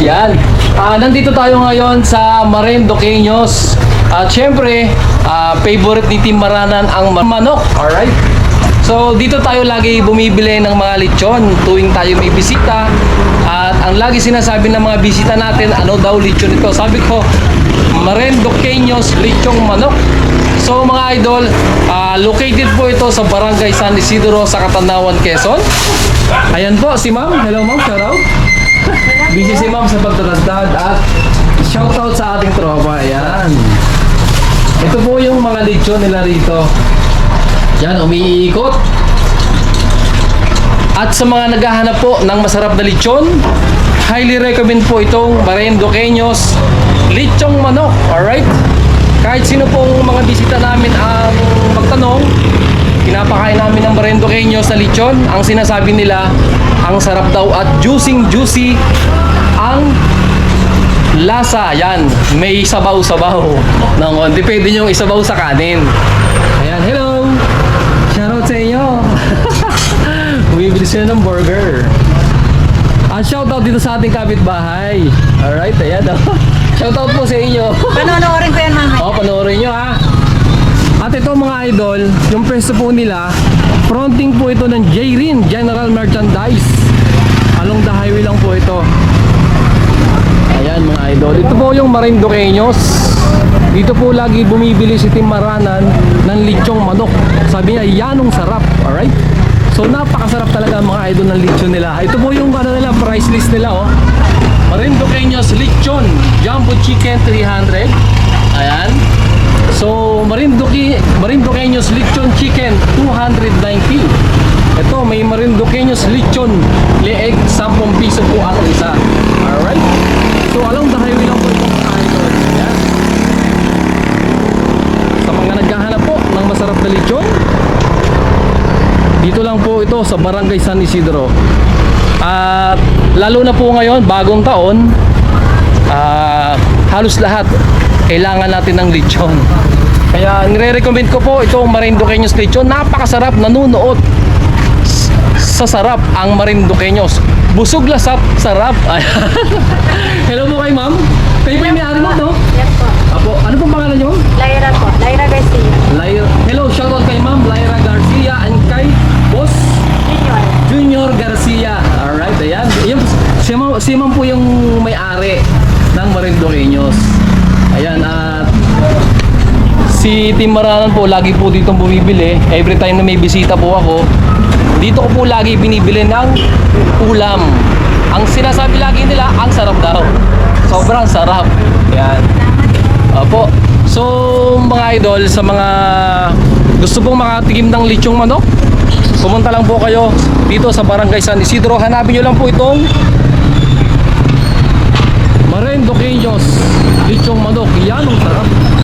Ayan. Ah, nandito tayo ngayon sa Maren Doqueños. At syempre, ah, favorite ni Team Maranan ang manok. Alright? So, dito tayo lagi bumibili ng mga lechon tuwing tayo may bisita. At ang lagi sinasabi ng mga bisita natin, ano daw lechon ito? Sabi ko, Maren Doqueños Lechong Manok. So mga idol, ah, located po ito sa Barangay San Isidro sa Katanawan, Quezon. Ayan po si ma'am. Hello ma'am, shout out. Busy si ma'am sa pagtatagdad at shout out sa ating tropa. Ayan. Ito po yung mga lechon nila rito. Yan, umiikot. At sa mga naghahanap po ng masarap na lechon, highly recommend po itong Barendo Queños Lechong Manok. Alright? Kahit sino pong mga bisita namin ang magtanong, pinapakain namin ng Barendo Queños na lechon. Ang sinasabi nila, ang sarap daw at juicing juicy ang lasa. Yan, may sabaw-sabaw. Ng konti, pwede nyo isabaw sa kanin. Ayan, hello! Shoutout sa inyo! Bumibili sila ng burger. At shoutout dito sa ating kapitbahay. Alright, ayan. Shoutout po sa inyo. Panonoorin ko yan mamaya. O, panoorin nyo ha. At ito mga idol, yung pwesto po nila, fronting po ito ng J-Rin General Merchandise. Along the highway lang po ito. Ayan mga idol. Ito po yung Marinduqueños. Dito po lagi bumibili si Tim Maranan ng lechong manok. Sabi niya, yanong sarap. Alright? So napakasarap talaga mga idol ng lechon nila. Ito po yung ano nila, price list nila oh. Marinduqueños lechon, jumbo chicken 300. Ayan. So Marinduque, Marinduqueños lechon chicken 290. Ito may Marinduqueños lechon leeg 10 piso po ang isa. Alright. So along the highway lang po ito mga idol. Sa mga naghahanap po ng masarap na lechon, dito lang po ito sa Barangay San Isidro. At lalo na po ngayon, bagong taon, ah, halos lahat kailangan natin ng lechon. Kaya nire-recommend ko po itong Marinduqueños lechon. Napakasarap, nanunuot sa sarap ang Marinduqueños. Busog lasap, sarap. Hello po kay ma'am. Kayo po yung may-ari mo, no? Yan po. Apo, ano pong pangalan niyo? Lyra po. Lyra Garcia. Lyra. Hello, shoutout kay Ma'am Lyra Garcia and kay Boss Junior. Junior Garcia. Alright, ayan. Yung, si, Ma'am, si Ma'am po yung may-ari ng Marinduqueños. Ayan, at si Tim Maranan po, lagi po dito bumibili. Every time na may bisita po ako, dito ko po lagi binibili ng ulam. Ang sinasabi lagi nila, ang sarap daw. Sobrang sarap. Ayan. Opo. So, mga idol, sa mga gusto pong makatikim ng lechong manok, pumunta lang po kayo dito sa Barangay San Isidro. Hanapin nyo lang po itong Maren Doqueños lechong manok. Yan ang sarap.